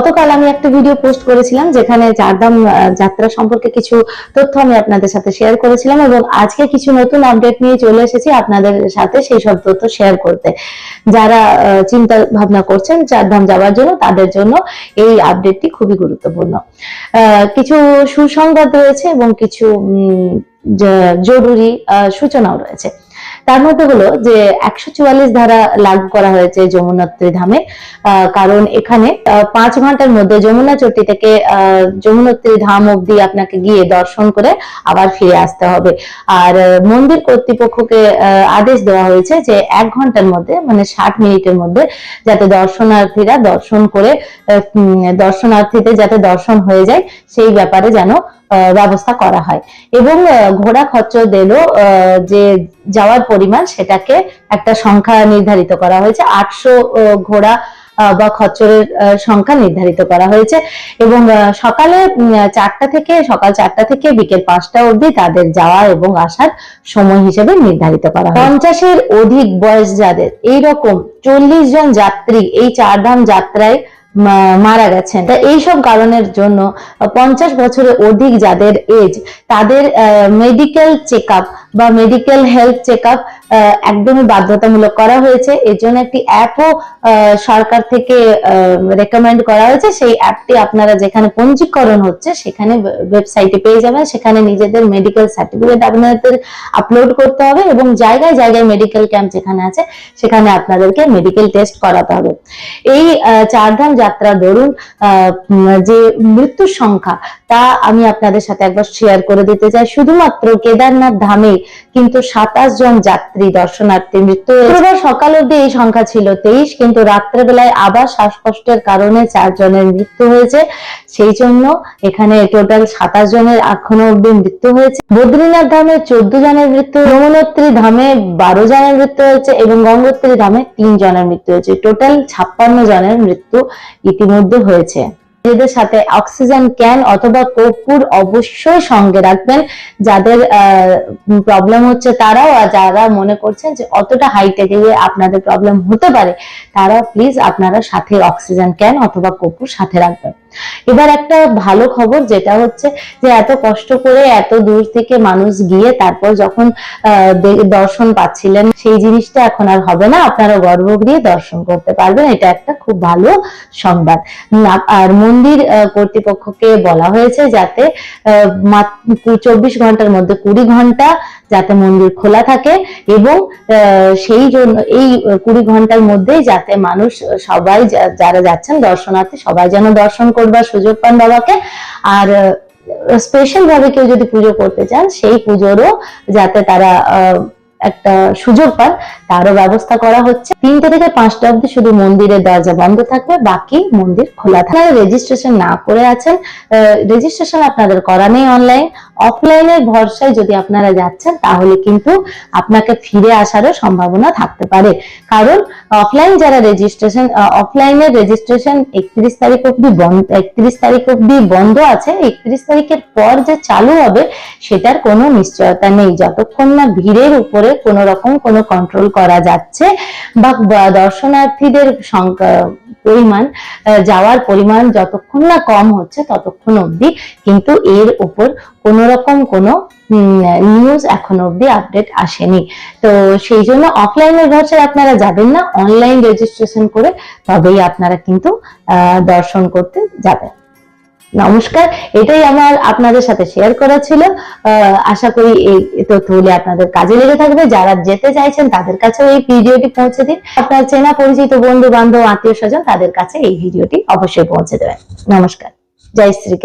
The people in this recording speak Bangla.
গতকাল আমি একটা ভিডিও পোস্ট করেছিলাম যেখানে চারধাম যাত্রা সম্পর্কে কিছু তথ্য আমি আপনাদের সাথে শেয়ার করেছিলাম এবং আজকে কিছু নতুন আপডেট নিয়ে চলে এসেছি আপনাদের সাথে সেই সব তথ্য শেয়ার করতে। যারা চিন্তা ভাবনা করছেন চারধাম যাওয়ার জন্য, তাদের জন্য এই আপডেটটি খুবই গুরুত্বপূর্ণ। কিছু সুসংবাদ রয়েছে এবং কিছু জরুরি সূচনাও রয়েছে। তার মধ্যে হলো যে একশো চুয়াল্লিশ ধারা লাগু করা হয়েছে যমুনোত্রী ধামে কারণ এখানে পাঁচ ঘণ্টার মধ্যে যমুনা চট্টি থেকে যমুনোত্রী ধাম অব্দি আপনাকে গিয়ে দর্শন করে আবার ফিরে আসতে হবে। আর মন্দির কর্তৃপক্ষকে আদেশ দেওয়া হয়েছে যে এক ঘণ্টার মধ্যে মানে ষাট মিনিটের মধ্যে যাতে দর্শনার্থীরা দর্শন করে দর্শনার্থীদের যাতে দর্শন হয়ে যায়, সেই ব্যাপারে যেন ব্যবস্থা করা হয়। এবং ঘোড়া খচ্চরদেরও যে যাওয়ার পরিমাণ সেটাকে একটা সংখ্যা নির্ধারিত করা হয়েছে। আটশো ঘোড়া বা খচ্চরের সংখ্যা নির্ধারিত করা হয়েছে। এবং সকালে চারটা থেকে, সকাল চারটা থেকে বিকেল পাঁচটা অবধি তাদের যাওয়া এবং আসার সময় হিসেবে নির্ধারিত করা পঞ্চাশের অধিক বয়স যাদের, এইরকম চল্লিশ জন যাত্রী এই চারধাম যাত্রায় মারা গেছেন। তা এইসব কারণের জন্য পঞ্চাশ বছরের অধিক যাদের এজ তাদের মেডিকেল চেক বা মেডিকেল হেলথ চেক একদমই বাধ্যতামূলক করা হয়েছে। এর জন্য একটি অ্যাপও সরকার থেকে রেকমেন্ড করা হয়েছে। সেই অ্যাপটি আপনারা যেখানে পঞ্জীকরণ হচ্ছে সেখানে ওয়েবসাইটে পেয়ে যাবেন। সেখানে নিজেদের মেডিকেল সার্টিফিকেট আপনাদের আপলোড করতে হবে এবং জায়গায় জায়গায় মেডিকেল ক্যাম্প যেখানে আছে সেখানে আপনাদেরকে মেডিকেল টেস্ট করাতে হবে। এই চারধাম যাত্রা আহ, যে মৃত্যুর সংখ্যা তা আমি আপনাদের সাথে একবার শেয়ার করে দিতে চাই। শুধুমাত্র কেদারনাথ ধামে কিন্তু সাতাশ জন যাত্রী দর্শনার্থী, মৃত্যু। শুক্রবার সকাল অব্দি এই সংখ্যা ছিল তেইশ, কিন্তু রাত্রেবেলায় আবার শ্বাসকষ্টের কারণে চার জনের মৃত্যু হয়েছে। সেই জন্য এখানে টোটাল সাতাশ জনের এখনও অব্দি মৃত্যু হয়েছে। বদ্রীনাথ ধামে চোদ্দ জনের মৃত্যু যমুনোত্রী ধামে বারো জনের মৃত্যু হয়েছে এবং গঙ্গোত্রী ধামে তিন জনের মৃত্যু হয়েছে। টোটাল ছাপ্পান্ন জনের মৃত্যু ইতিমধ্যে হয়েছে। নিজেদের সাথে অক্সিজেন ক্যান অথবা কর্পূর অবশ্যই সঙ্গে রাখবেন। যাদের প্রবলেম হচ্ছে তারাও যারা মনে করছেন যে অতটা হাইটে গিয়ে আপনাদের প্রবলেম হতে পারে তারা প্লিজ আপনারা সাথে অক্সিজেন ক্যান অথবা কর্পূর সাথে রাখবেন। এবার একটা ভালো খবর যেটা হচ্ছে যে এত কষ্ট করে এত দূর থেকে মানুষ গিয়ে তারপর যখন দর্শন পাচ্ছিলেন, সেই জিনিসটা এখন আর হবে না। আপনারা গর্ব গিয়ে দর্শন করতে পারবেন। এটা একটা খুব ভালো সংবাদ। আর মন্দির কর্তৃপক্ষকে বলা হয়েছে যাতে চব্বিশ ঘণ্টার মধ্যে কুড়ি ঘণ্টা যাতে মন্দির খোলা থাকে এবং সেই জন্য, এই কুড়ি ঘণ্টার মধ্যেই যাতে মানুষ, সবাই যারা যাচ্ছেন, দর্শনার্থী সবাই যেন দর্শন করবার সুযোগ পান বাবাকে। আর স্পেশাল ভাবে কেউ যদি পুজো করতে চান, সেই পুজোরও যাতে তারা একটা সুযোগ পান, তারও ব্যবস্থা করা হচ্ছে। তিনটে থেকে পাঁচটা অব্দি শুধু মন্দিরের দরজা বন্ধ থাকবে, বাকি মন্দির খোলা থাকবে। রেজিস্ট্রেশন না করে আছেন রেজিস্ট্রেশন আপনাদের করা নেই অনলাইন অফলাইনের ভরসায় যদি আপনারা যাচ্ছেন, তাহলে কিন্তু আপনাকে ফিরে আসারও সম্ভাবনা থাকতে পারে। কারণ অফলাইন যারা রেজিস্ট্রেশন অফলাইনের রেজিস্ট্রেশন একত্রিশ তারিখ অব্দি বন্ধ একত্রিশ তারিখ অব্দি বন্ধ আছে। একত্রিশ তারিখের পর যে চালু হবে, সেটার কোনো নিশ্চয়তা নেই। যতক্ষণ না ভিড়ের উপরে কোনো রকম কোনো কন্ট্রোল করা যাচ্ছে বা দর্শনার্থীদের সংখ্যা, পরিমাণ যাওয়ার পরিমাণ যতক্ষণ না কম হচ্ছে, ততক্ষণ অবধি কিন্তু এর উপর কোনো রকম কোনো নিউজ এখনও অবধি আপডেট আসেনি। তো সেই জন্য অফলাইনের ভরসায় আপনারা যাবেন না অনলাইন রেজিস্ট্রেশন করে তবেই আপনারা কিন্তু দর্শন করতে যাবেন। নমস্কার, এটাই আমার আপনাদের সাথে শেয়ার করা ছিল। আশা করি এই তথ্যগুলি আপনাদের কাজে লেগে থাকবে। যারা যেতে চাইছেন, তাদের কাছেও এই ভিডিওটি পৌঁছে দিন। আপনার চেনা পরিচিত বন্ধু বান্ধব আত্মীয় স্বজন তাদের কাছে এই ভিডিওটি অবশ্যই পৌঁছে দেবেন। নমস্কার, জয় শ্রী